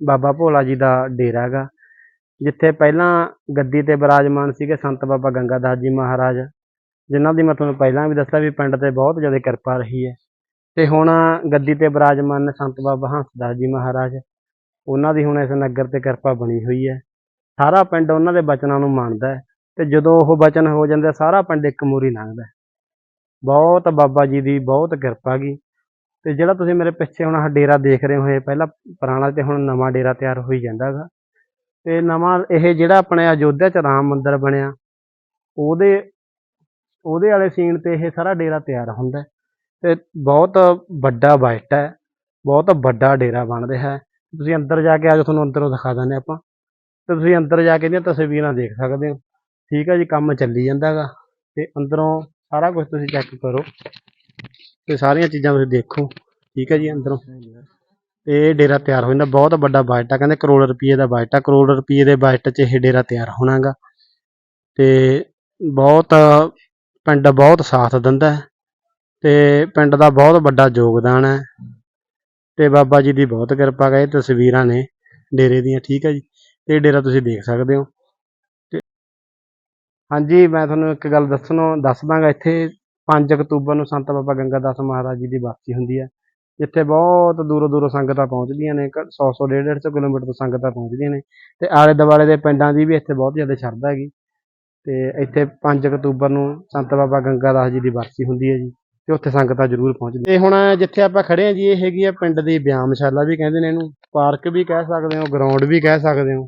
ਬਾਬਾ ਭੋਲਾ ਜੀ ਦਾ ਡੇਰਾ ਹੈਗਾ ਜਿੱਥੇ ਪਹਿਲਾਂ ਗੱਦੀ ਤੇ ਬਿਰਾਜਮਾਨ ਸੀਗੇ ਸੰਤ ਬਾਬਾ ਗੰਗਾਦਾਸ ਜੀ ਮਹਾਰਾਜ, ਜਿਨ੍ਹਾਂ ਦੀ ਮੈਂ ਤੁਹਾਨੂੰ ਪਹਿਲਾਂ ਵੀ ਦੱਸਿਆ ਵੀ ਪਿੰਡ ਤੇ ਬਹੁਤ ਜ਼ਿਆਦਾ ਕਿਰਪਾ ਰਹੀ ਹੈ। ਤੇ ਹੁਣ ਗੱਦੀ ਤੇ ਬਿਰਾਜਮਾਨ ਨੇ ਸੰਤ ਬਾਬਾ ਹੰਸਦਾਸ ਜੀ ਮਹਾਰਾਜ, ਉਹਨਾਂ ਦੀ ਹੁਣ ਇਸ ਨਗਰ ਤੇ ਕਿਰਪਾ ਬਣੀ ਹੋਈ ਹੈ। ਸਾਰਾ ਪਿੰਡ ਉਹਨਾਂ ਦੇ ਬਚਨਾਂ ਨੂੰ ਮੰਨਦਾ ਹੈ ਤੇ ਜਦੋਂ ਉਹ ਬਚਨ ਹੋ ਜਾਂਦੇ ਸਾਰਾ ਪਿੰਡ ਇੱਕ ਮੂਰੀ ਲੰਘਦਾ ਬਹੁਤ ਬਾਬਾ ਜੀ ਦੀ ਬਹੁਤ ਕਿਰਪਾ ਗਈ ਤੇ ਜਿਹੜਾ ਤੁਸੀਂ ਮੇਰੇ ਪਿੱਛੇ ਹੁਣ ਆਹ ਡੇਰਾ ਦੇਖ ਰਹੇ ਹੋ ਇਹ ਪਹਿਲਾਂ ਪੁਰਾਣਾ ਤੇ ਹੁਣ ਨਵਾਂ ਡੇਰਾ ਤਿਆਰ ਹੋਈ ਜਾਂਦਾ ਹੈਗਾ। ਤੇ ਨਵਾਂ ਇਹ ਜਿਹੜਾ ਆਪਣੇ ਅਯੋਧਿਆ ਚ ਰਾਮ ਮੰਦਿਰ ਬਣਿਆ, ਉਹਦੇ ਉਹਦੇ ਵਾਲੇ ਸੀਨ ਤੇ ਇਹ ਸਾਰਾ ਡੇਰਾ ਤਿਆਰ ਹੁੰਦਾ ਹੈ। ਤੇ ਬਹੁਤ ਵੱਡਾ ਬਜਟ ਹੈ, ਬਹੁਤ ਵੱਡਾ ਡੇਰਾ ਬਣ ਰਿਹਾ ਹੈ। ਤੁਸੀਂ ਅੰਦਰ ਜਾ ਕੇ ਅੱਜ ਤੁਹਾਨੂੰ ਅੰਦਰੋਂ ਦਿਖਾ ਦਿੰਦੇ ਆਪਾਂ। ਤੇ ਤੁਸੀਂ ਅੰਦਰ ਜਾ ਕੇ ਇਹਦੀਆਂ ਤਸਵੀਰਾਂ ਦੇਖ ਸਕਦੇ ਹੋ। ਠੀਕ ਹੈ ਜੀ, ਕੰਮ ਚੱਲੀ ਜਾਂਦਾ ਹੈਗਾ। ਤੇ ਅੰਦਰੋਂ ਸਾਰਾ ਕੁਝ ਤੁਸੀਂ ਚੈੱਕ ਕਰੋ। ਤੇ ਸਾਰੀਆਂ ਚੀਜ਼ਾਂ ਤੁਸੀਂ ਦੇਖੋ। ਠੀਕ ਹੈ ਜੀ ਅੰਦਰੋਂ। ਤੇ ਇਹ ਡੇਰਾ ਤਿਆਰ ਹੋ ਜਾਂਦਾ। ਬਹੁਤ ਵੱਡਾ ਬਜਟ। ਆ ਕਹਿੰਦੇ ਕਰੋੜ ਰੁਪਏ ਦਾ ਬਜਟ। ਆ ਕਰੋੜ ਰੁਪਏ ਦੇ ਬਜਟ 'ਚ ਇਹ ਡੇਰਾ ਤਿਆਰ ਹੋਣਾਗਾ। ਤੇ ਬਹੁਤ ਪਿੰਡ ਬਹੁਤ ਸਾਥ ਦਿੰਦਾ ਹੈ। ਤੇ ਪਿੰਡ ਦਾ ਬਹੁਤ ਵੱਡਾ ਯੋਗਦਾਨ ਹੈ। ਤੇ ਬਾਬਾ ਜੀ ਦੀ ਬਹੁਤ ਕਿਰਪਾ ਹੈ। ਇਹ ਤਸਵੀਰਾਂ ਨੇ ਡੇਰੇ ਦੀਆਂ। ਠੀਕ ਹੈ ਜੀ। ਇਹ ਡੇਰਾ ਤੁਸੀਂ ਦੇਖ ਸਕਦੇ ਹੋ। ਤੇ ਹਾਂਜੀ, ਮੈਂ ਤੁਹਾਨੂੰ ਇੱਕ ਗੱਲ ਦੱਸਣੋਂ ਦੱਸ ਦਾਂਗਾ ਇੱਥੇ। 5 ਅਕਤੂਬਰ ਨੂੰ ਸੰਤ ਬਾਬਾ ਗੰਗਾਦਾਸ ਮਹਾਰਾਜ ਜੀ ਦੀ ਵਾਪਸੀ ਹੁੰਦੀ ਹੈ। ਜਿੱਥੇ ਬਹੁਤ ਦੂਰੋਂ ਦੂਰੋਂ ਸੰਗਤਾਂ ਪਹੁੰਚਦੀਆਂ ਨੇ 100 100 150 150 ਕਿਲੋਮੀਟਰ ਤੋਂ ਸੰਗਤਾਂ ਪਹੁੰਚਦੀਆਂ ਨੇ। ਤੇ ਆਲੇ ਦੁਆਲੇ ਦੇ ਪਿੰਡਾਂ ਦੀ ਵੀ ਇੱਥੇ ਬਹੁਤ ਜ਼ਿਆਦਾ ਸ਼ਰਧਾ ਹੈਗੀ। ਤੇ ਇੱਥੇ 5 ਅਕਤੂਬਰ ਨੂੰ ਸੰਤ ਬਾਬਾ ਗੰਗਾ ਦਾਸ ਜੀ ਦੀ ਵਾਪਸੀ ਹੁੰਦੀ ਹੈ ਜੀ, ਤੇ ਉੱਥੇ ਸੰਗਤਾਂ ਜ਼ਰੂਰ ਪਹੁੰਚਦੀਆਂ ਤੇ ਹੁਣ ਜਿੱਥੇ ਆਪਾਂ ਖੜੇ ਹਾਂ ਜੀ, ਇਹ ਹੈਗੀ ਆ ਪਿੰਡ ਦੀ ਵਿਆਮਸ਼ਾਲਾ ਵੀ ਕਹਿੰਦੇ ਨੇ ਇਹਨੂੰ। ਪਾਰਕ ਵੀ ਕਹਿ ਸਕਦੇ ਹੋ, ਗਰਾਊਂਡ ਵੀ ਕਹਿ ਸਕਦੇ ਹੋ।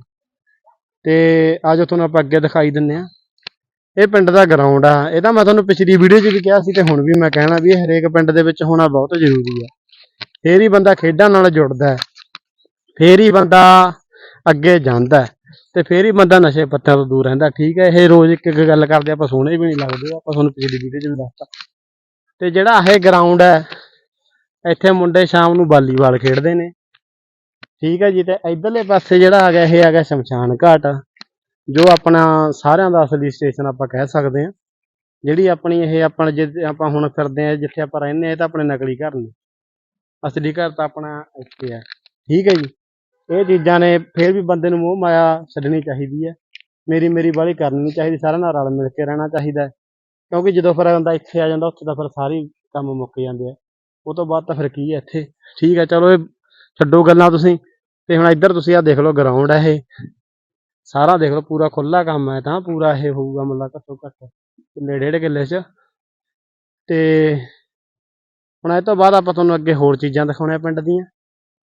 ਤੇ ਆਜੋ ਤੁਹਾਨੂੰ ਆਪਾਂ ਅੱਗੇ ਦਿਖਾਈ ਦਿੰਨੇ ਆ ਇਹ ਪਿੰਡ ਦਾ ਗਰਾਊਂਡ ਆ। ਇਹ ਤਾਂ ਮੈਂ ਤੁਹਾਨੂੰ ਪਿਛਲੀ ਵੀਡੀਓ 'ਚ ਵੀ ਕਿਹਾ ਸੀ ਤੇ ਹੁਣ ਵੀ ਮੈਂ ਕਹਿਣਾ ਵੀ ਇਹ ਹਰੇਕ ਪਿੰਡ ਦੇ ਵਿੱਚ ਹੋਣਾ ਬਹੁਤ ਜ਼ਰੂਰੀ ਹੈ ਫੇਰ ਹੀ ਬੰਦਾ ਖੇਡਾਂ ਨਾਲ ਜੁੜਦਾ ਫੇਰ ਹੀ ਬੰਦਾ ਅੱਗੇ ਜਾਂਦਾ ਤੇ ਫੇਰ ਹੀ ਬੰਦਾ ਨਸ਼ੇ ਪੱਤਿਆਂ ਤੋਂ ਦੂਰ ਰਹਿੰਦਾ ਠੀਕ ਹੈ, ਇਹ ਰੋਜ਼ ਇੱਕ ਇੱਕ ਗੱਲ ਕਰਦੇ ਆਪਾਂ ਸੋਹਣੇ ਵੀ ਨਹੀਂ ਲੱਗਦੇ। ਆਪਾਂ ਤੁਹਾਨੂੰ ਪਿਛਲੀ ਵੀਡੀਓ 'ਚ ਵੀ ਦੱਸਤਾ। ਤੇ ਜਿਹੜਾ ਇਹ ਗਰਾਊਂਡ ਹੈ, ਇੱਥੇ ਮੁੰਡੇ ਸ਼ਾਮ ਨੂੰ ਵਾਲੀਬਾਲ ਖੇਡਦੇ ਨੇ। ਠੀਕ ਹੈ ਜੀ, ਤੇ ਇਧਰਲੇ ਪਾਸੇ ਜਿਹੜਾ ਆ ਗਿਆ ਇਹ ਆ ਗਿਆ ਸ਼ਮਸ਼ਾਨ ਘਾਟ। ਜੋ ਆਪਣਾ ਸਾਰਿਆਂ ਦਾ ਅਸਲੀ ਸਟੇਸ਼ਨ ਆਪਾਂ ਕਹਿ ਸਕਦੇ ਹਾਂ। ਜਿਹੜੀ ਆਪਣੀ ਇਹ ਆਪਣਾ ਜਿੱਥੇ ਆਪਾਂ ਹੁਣ ਫਿਰਦੇ ਆ ਜਿੱਥੇ ਆਪਾਂ ਰਹਿੰਦੇ ਆ ਇਹ ਤਾਂ ਆਪਣੇ ਨਕਲੀ ਘਰ ਨੇ। ਅਸਲੀ ਘਰ ਤਾਂ ਆਪਣਾ ਇੱਥੇ ਹੈ। ਠੀਕ ਹੈ ਜੀ। ਇਹ ਚੀਜ਼ਾਂ ਨੇ ਫਿਰ ਵੀ ਬੰਦੇ ਨੂੰ ਮੋਹ ਮਾਇਆ ਛੱਡਣੀ ਚਾਹੀਦੀ ਹੈ। ਮੇਰੀ ਮੇਰੀ ਵਾਲੀ ਕਰਨੀ ਨਹੀਂ ਚਾਹੀਦੀ। ਸਾਰਿਆਂ ਨਾਲ ਰਲ ਮਿਲ ਕੇ ਰਹਿਣਾ ਚਾਹੀਦਾ ਕਿਉਂਕਿ ਜਦੋਂ ਫਿਰ ਬੰਦਾ ਇੱਥੇ ਆ ਜਾਂਦਾ, ਉੱਥੇ ਤਾਂ ਫਿਰ ਸਾਰੇ ਕੰਮ ਮੁੱਕ ਜਾਂਦੇ ਆ। ਉਹ ਤੋਂ ਬਾਅਦ ਤਾਂ ਫਿਰ ਕੀ ਹੈ ਇੱਥੇ? ਠੀਕ ਹੈ, ਚਲੋ ਇਹ ਛੱਡੋ ਗੱਲਾਂ ਤੁਸੀਂ। ਤੇ ਹੁਣ ਇੱਧਰ ਤੁਸੀਂ ਆ ਦੇਖ ਲਓ ਗਰਾਊਂਡ ਹੈ ਇਹ। ਸਾਰਾ ਦੇਖ ਲਓ, ਪੂਰਾ ਖੁੱਲਾ ਕੰਮ ਹੈ ਤਾਂ ਪੂਰਾ ਇਹ ਹੋਊਗਾ ਮਤਲਬ ਘੱਟੋ ਘੱਟ ਕਿੱਲੇ, ਡੇਢ ਕਿੱਲੇ 'ਚ। ਤੇ ਹੁਣ ਇਹ ਤੋਂ ਬਾਅਦ ਆਪਾਂ ਤੁਹਾਨੂੰ ਅੱਗੇ ਹੋਰ ਚੀਜ਼ਾਂ ਦਿਖਾਉਣੀਆਂ ਪਿੰਡ ਦੀਆਂ।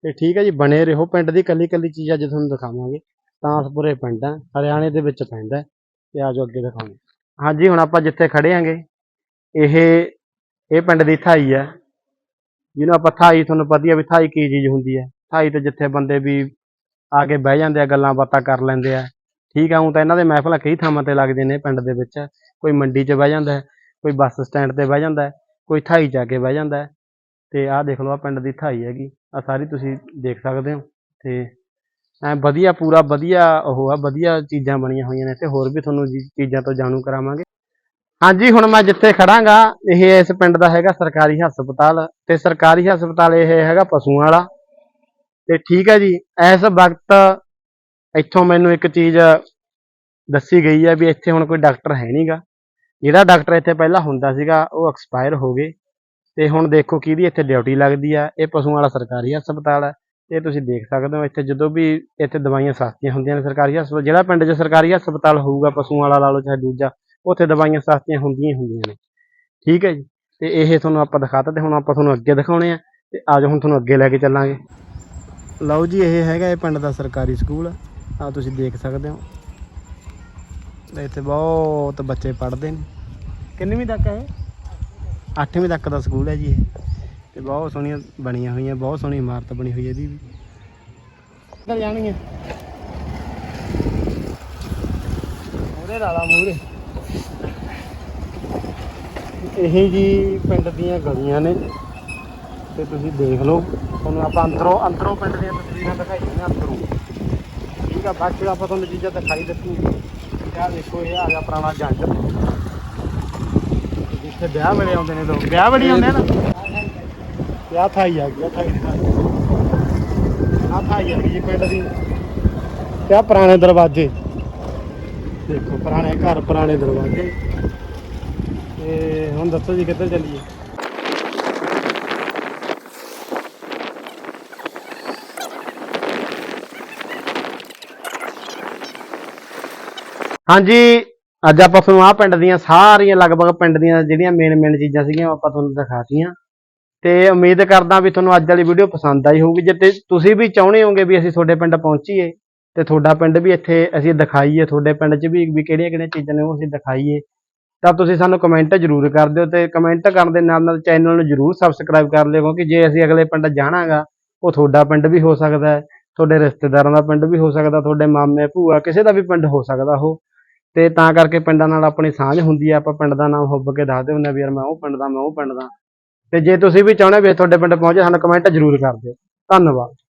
ਤੇ ਠੀਕ ਹੈ ਜੀ, ਬਣੇ ਰਹੋ ਪਿੰਡ ਦੀ ਕੱਲੀ ਕੱਲੀ ਚੀਜ਼ ਅੱਜ ਤੁਹਾਨੂੰ ਦਿਖਾਵਾਂਗੇ। ਤਾਂਸਪੁਰੇ ਪਿੰਡ ਹੈ, ਹਰਿਆਣੇ ਦੇ ਵਿੱਚ ਪੈਂਦਾ ਹੈ, ਤੇ ਆਜੋ ਅੱਗੇ ਦਿਖਾਉਂਦੇ। ਹਾਂਜੀ, ਹੁਣ ਆਪਾਂ ਜਿੱਥੇ ਖੜੇ ਆਂਗੇ ਇਹ ਇਹ ਪਿੰਡ ਦੀ ਥਾਈ ਹੈ। ਜਿਹਨੂੰ ਆਪਾਂ ਥਾਈ, ਤੁਹਾਨੂੰ ਪਤਾ ਹੀ ਆ ਵੀ ਥਾਈ ਕੀ ਚੀਜ਼ ਹੁੰਦੀ ਹੈ। ਥਾਈ ਤੇ ਜਿੱਥੇ ਬੰਦੇ ਵੀ ਆ ਕੇ ਬਹਿ ਜਾਂਦੇ ਆ, ਗੱਲਾਂ ਬਾਤਾਂ ਕਰ ਲੈਂਦੇ ਆ। ਠੀਕ ਆ ਹੁਣ ਤਾਂ ਇਹਨਾਂ ਦੇ ਮਹਿਫਲਾਂ ਕਈ ਥਾਵਾਂ ਤੇ ਲੱਗਦੇ ਨੇ ਪਿੰਡ ਦੇ ਵਿੱਚ। ਕੋਈ ਮੰਡੀ 'ਚ ਬਹਿ ਜਾਂਦਾ, ਕੋਈ ਬੱਸ ਸਟੈਂਡ ਤੇ ਬਹਿ ਜਾਂਦਾ, ਕੋਈ ਥਾਈ 'ਚ ਆ ਕੇ ਬਹਿ ਜਾਂਦਾ। ਤੇ ਆਹ ਦੇਖ ਲਓ ਆ ਪਿੰਡ ਦੀ ਥਾਈ ਹੈਗੀ। ਆ ਸਾਰੀ ਤੁਸੀਂ ਦੇਖ ਸਕਦੇ ਹੋ। ਤੇ ਐ ਵਧੀਆ, ਪੂਰਾ ਵਧੀਆ ਉਹ ਆ, ਵਧੀਆ ਚੀਜ਼ਾਂ ਬਣੀਆਂ ਹੋਈਆਂ ਨੇ ਤੇ ਹੋਰ ਵੀ ਤੁਹਾਨੂੰ ਚੀਜ਼ਾਂ ਤੋਂ ਜਾਣੂ ਕਰਾਵਾਂਗੇ। ਹਾਂਜੀ, ਹੁਣ ਮੈਂ ਜਿੱਥੇ ਖੜਾਂਗਾ, ਇਹ ਇਸ ਪਿੰਡ ਦਾ ਹੈਗਾ ਸਰਕਾਰੀ ਹਸਪਤਾਲ। ਤੇ ਸਰਕਾਰੀ ਹਸਪਤਾਲ ਇਹ ਹੈਗਾ ਪਸ਼ੂਆਂ ਵਾਲਾ। ਤੇ ਠੀਕ ਹੈ ਜੀ, ਇਸ ਵਕਤ ਇੱਥੋਂ ਮੈਨੂੰ ਇੱਕ ਚੀਜ਼ ਦੱਸੀ ਗਈ ਹੈ ਵੀ ਇੱਥੇ ਹੁਣ ਕੋਈ ਡਾਕਟਰ ਹੈ ਨਹੀਂਗਾ ਜਿਹੜਾ ਡਾਕਟਰ ਇੱਥੇ ਪਹਿਲਾਂ ਹੁੰਦਾ ਸੀਗਾ, ਉਹ ਐਕਸਪਾਇਰ ਹੋ ਗਏ ਤੇ ਹੁਣ ਦੇਖੋ ਕਿਹਦੀ ਇੱਥੇ ਡਿਊਟੀ ਲੱਗਦੀ ਆ। ਇਹ ਪਸ਼ੂਆਂ ਵਾਲਾ ਸਰਕਾਰੀ ਹਸਪਤਾਲ ਹੈ, ਇਹ ਤੁਸੀਂ ਦੇਖ ਸਕਦੇ ਹੋ ਇੱਥੇ ਜਦੋਂ ਵੀ ਇੱਥੇ ਦਵਾਈਆਂ ਸਸਤੀਆਂ ਹੁੰਦੀਆਂ ਨੇ ਸਰਕਾਰੀ ਹਸਪਤਾਲ, ਜਿਹੜਾ ਪਿੰਡ 'ਚ ਸਰਕਾਰੀ ਹਸਪਤਾਲ ਹੋਊਗਾ, ਪਸ਼ੂਆਂ ਵਾਲਾ ਲਾ ਲਓ ਚਾਹੇ ਦੂਜਾ, ਉੱਥੇ ਦਵਾਈਆਂ ਸਸਤੀਆਂ ਹੁੰਦੀਆਂ ਹੀ ਹੁੰਦੀਆਂ ਨੇ। ਠੀਕ ਹੈ ਜੀ, ਤੇ ਇਹ ਤੁਹਾਨੂੰ ਆਪਾਂ ਦਿਖਾਤਾ ਤੇ ਹੁਣ ਆਪਾਂ ਤੁਹਾਨੂੰ ਅੱਗੇ ਦਿਖਾਉਣੇ ਆ ਤੇ ਆਜੋ ਹੁਣ ਤੁਹਾਨੂੰ ਅੱਗੇ ਲੈ ਕੇ ਚੱਲਾਂਗੇ। ਲਓ ਜੀ, ਇਹ ਹੈਗਾ ਇਹ ਪਿੰਡ ਦਾ ਸਰਕਾਰੀ ਸਕੂਲ। ਆ ਤੁਸੀਂ ਦੇਖ ਸਕਦੇ ਹੋ। ਇੱਥੇ ਬਹੁਤ ਬੱਚੇ ਪੜ੍ਹਦੇ ਨੇ। ਕਿੰਨਵੀਂ ਤੱਕ ਹੈ ਇਹ? 8ਵੀਂ ਤੱਕ ਦਾ ਸਕੂਲ ਹੈ ਜੀ ਇਹ। ਤੇ ਬਹੁਤ ਸੋਹਣੀਆਂ ਬਣੀਆਂ ਹੋਈਆਂ, ਬਹੁਤ ਸੋਹਣੀ ਇਮਾਰਤ ਬਣੀ ਹੋਈ ਹੈ ਇਹਦੀ ਵੀ। ਕਿੱਧਰ ਜਾਣਗੀਆਂ ਮੂਰੇ ਰਾਲਾ ਮੂਰੇ ਇਹ ਜੀ ਪਿੰਡ ਦੀਆਂ ਗਲੀਆਂ ਨੇ। ਤੇ ਤੁਸੀਂ ਦੇਖ ਲਓ। ਤੁਹਾਨੂੰ ਆਪਾਂ ਅੰਦਰੋਂ ਅੰਦਰੋਂ ਪਿੰਡ ਦੀਆਂ ਤਸਵੀਰਾਂ ਦਿਖਾਈਆਂ ਨੇ ਅੰਦਰੋਂ। ਠੀਕ ਆ, ਬਾਕੀ ਆਪਾਂ ਤੁਹਾਨੂੰ ਚੀਜ਼ਾਂ ਦਿਖਾਈ ਦਿੱਤੀ ਆਹ ਦੇਖੋ, ਇਹ ਆ ਗਿਆ ਪੁਰਾਣਾ ਜੰਜ ਜਿੱਥੇ ਵਿਆਹ ਵੇਲੇ ਆਉਂਦੇ ਨੇ ਲੋਕ। ਵਿਆਹ ਵੇਲੇ ਆਉਂਦੇ ਨਾ? ਵਿਆਹ ਥਾਈ ਆ ਗਿਆ ਥਾਈ ਆ ਥਾਈ ਆ ਗਈ ਜੀ ਪਿੰਡ ਦੀ। ਕਿਆ ਪੁਰਾਣੇ ਦਰਵਾਜ਼ੇ। ਦੇਖੋ, ਪੁਰਾਣੇ ਘਰ, ਪੁਰਾਣੇ ਦਰਵਾਜ਼ੇ। ਤੇ ਹੁਣ ਦੱਸੋ ਜੀ ਕਿੱਧਰ ਚੱਲੀਏ? ਹਾਂਜੀ, ਅੱਜ ਆਪਾਂ ਤੁਹਾਨੂੰ ਆਹ ਪਿੰਡ ਦੀਆਂ ਸਾਰੀਆਂ ਲਗਭਗ ਪਿੰਡ ਦੀਆਂ ਜਿਹੜੀਆਂ ਮੇਨ ਮੇਨ ਚੀਜ਼ਾਂ ਸੀਗੀਆਂ, ਉਹ ਆਪਾਂ ਤੁਹਾਨੂੰ ਦਿਖਾਤੀਆਂ। ਤੇ ਉਮੀਦ ਕਰਦਾ ਵੀ ਤੁਹਾਨੂੰ ਅੱਜ ਵਾਲੀ ਵੀਡੀਓ ਪਸੰਦ ਆਈ ਹੋਊਗੀ। ਜੇ ਤੇ ਤੁਸੀਂ ਵੀ ਚਾਹੁੰਦੇ ਹੋਗੇ ਵੀ ਅਸੀਂ ਤੁਹਾਡੇ ਪਿੰਡ ਪਹੁੰਚੀਏ, ਤੇ ਤੁਹਾਡਾ ਪਿੰਡ ਵੀ ਇੱਥੇ ਅਸੀਂ ਦਿਖਾਈਏ, ਤੁਹਾਡੇ ਪਿੰਡ 'ਚ ਵੀ ਵੀ ਕਿਹੜੀਆਂ ਕਿਹੜੀਆਂ ਚੀਜ਼ਾਂ ਨੇ ਉਹ ਅਸੀਂ ਦਿਖਾਈਏ, ਤਾਂ ਤੁਸੀਂ ਸਾਨੂੰ ਕਮੈਂਟ ਜ਼ਰੂਰ ਕਰ ਦਿਓ ਤੇ ਕਮੈਂਟ ਕਰਨ ਦੇ ਨਾਲ ਨਾਲ ਚੈਨਲ ਨੂੰ ਜ਼ਰੂਰ ਸਬਸਕ੍ਰਾਈਬ ਕਰ ਲਿਓ, ਕਿਉਂਕਿ ਜੇ ਅਸੀਂ ਅਗਲੇ ਪਿੰਡ ਜਾਣਾਗਾ, ਉਹ ਤੁਹਾਡਾ ਪਿੰਡ ਵੀ ਹੋ ਸਕਦਾ ਹੈ, ਤੁਹਾਡੇ ਰਿਸ਼ਤੇਦਾਰਾਂ ਦਾ ਪਿੰਡ ਵੀ ਹੋ ਸਕਦਾ, ਤੁਹਾਡੇ ਮਾਮੇ, ਭੂਆ, ਕਿਸੇ ਦਾ ਵੀ ਪਿੰਡ ਹੋ ਸਕਦਾ ਉਹ। ਤੇ ਤਾਂ ਕਰਕੇ ਪਿੰਡਾਂ ਨਾਲ ਆਪਣੀ ਸਾਂਝ ਹੁੰਦੀ ਹੈ ਆਪਾਂ ਪਿੰਡ ਦਾ ਨਾਮ ਹੁੱਬ ਕੇ ਦੱਸਦੇ ਹੁੰਦੇ ਆ ਵੀ ਯਾਰ ਮੈਂ ਉਹ ਪਿੰਡ ਦਾ, ਮੈਂ ਉਹ ਪਿੰਡ ਦਾ। ਤੇ ਜੇ ਤੁਸੀਂ ਵੀ ਚਾਹੁੰਦੇ ਵੀ ਤੁਹਾਡੇ ਪਿੰਡ ਪਹੁੰਚੇ, ਸਾਨੂੰ ਕਮੈਂਟ ਜ਼ਰੂਰ ਕਰ ਦਿਓ। ਧੰਨਵਾਦ।